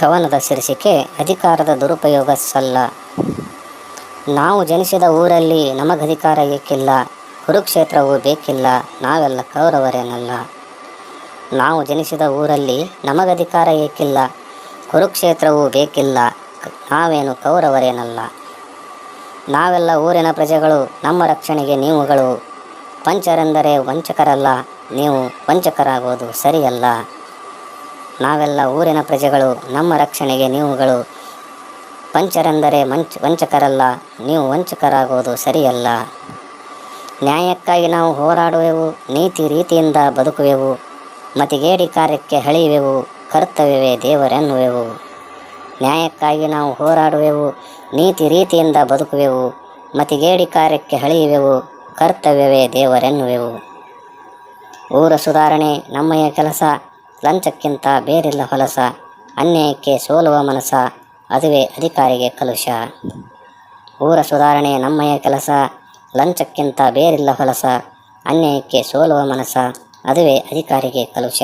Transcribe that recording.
ಕವನದ ಶೀರ್ಷಿಕೆ, ಅಧಿಕಾರದ ದುರುಪಯೋಗ ಸಲ್ಲ. ನಾವು ಜನಿಸಿದ ಊರಲ್ಲಿ ನಮಗಧಿಕಾರ ಏಕಿಲ್ಲ, ಕುರುಕ್ಷೇತ್ರವು ಬೇಕಿಲ್ಲ, ನಾವೆಲ್ಲ ಕೌರವರೇನಲ್ಲ. ನಾವು ಜನಿಸಿದ ಊರಲ್ಲಿ ನಮಗಧಿಕಾರ ಏಕಿಲ್ಲ, ಕುರುಕ್ಷೇತ್ರವು ಬೇಕಿಲ್ಲ, ನಾವೇನು ಕೌರವರೇನಲ್ಲ. ನಾವೆಲ್ಲ ಊರಿನ ಪ್ರಜೆಗಳು, ನಮ್ಮ ರಕ್ಷಣೆಗೆ ನೀವುಗಳು. ಪಂಚರೆಂದರೆ ವಂಚಕರಲ್ಲ, ನೀವು ವಂಚಕರಾಗೋದು ಸರಿಯಲ್ಲ. ನಾವೆಲ್ಲ ಊರಿನ ಪ್ರಜೆಗಳು, ನಮ್ಮ ರಕ್ಷಣೆಗೆ ನೀವುಗಳು. ಪಂಚರೆಂದರೆ ಮಂಚ್, ವಂಚಕರಲ್ಲ, ನೀವು ವಂಚಕರಾಗುವುದು ಸರಿಯಲ್ಲ. ನ್ಯಾಯಕ್ಕಾಗಿ ನಾವು ಹೋರಾಡುವೆವು, ನೀತಿ ರೀತಿಯಿಂದ ಬದುಕುವೆವು, ಮತಿಗೇಡಿ ಕಾರ್ಯಕ್ಕೆ ಹಳೆಯುವೆವು ಕರ್ತವ್ಯವೇ ದೇವರೆನ್ನುವೆವು. ನ್ಯಾಯಕ್ಕಾಗಿ ನಾವು ಹೋರಾಡುವೆವು, ನೀತಿ ರೀತಿಯಿಂದ ಬದುಕುವೆವು, ಮತಿಗೇಡಿ ಕಾರ್ಯಕ್ಕೆ ಹಳೆಯುವೆವು ಕರ್ತವ್ಯವೇ ದೇವರೆನ್ನುವೆವು. ಊರ ಸುಧಾರಣೆ, ನಮ್ಮಯ ಕೆಲಸ ಲಂಚಕ್ಕಿಂತ ಬೇರಿಲ್ಲ ಹೊಲಸ, ಅನ್ಯಾಯಕ್ಕೆ ಸೋಲುವ ಮನಸ, ಅದುವೇ ಅಧಿಕಾರಿಗೆ ಕಲುಷ. ಊರ ಸುಧಾರಣೆ ನಮ್ಮಯ ಕೆಲಸ, ಲಂಚಕ್ಕಿಂತ ಬೇರಿಲ್ಲ ಹೊಲಸ, ಅನ್ಯಾಯಕ್ಕೆ ಸೋಲುವ ಮನಸ, ಅದುವೇ ಅಧಿಕಾರಿಗೆ ಕಲುಷ.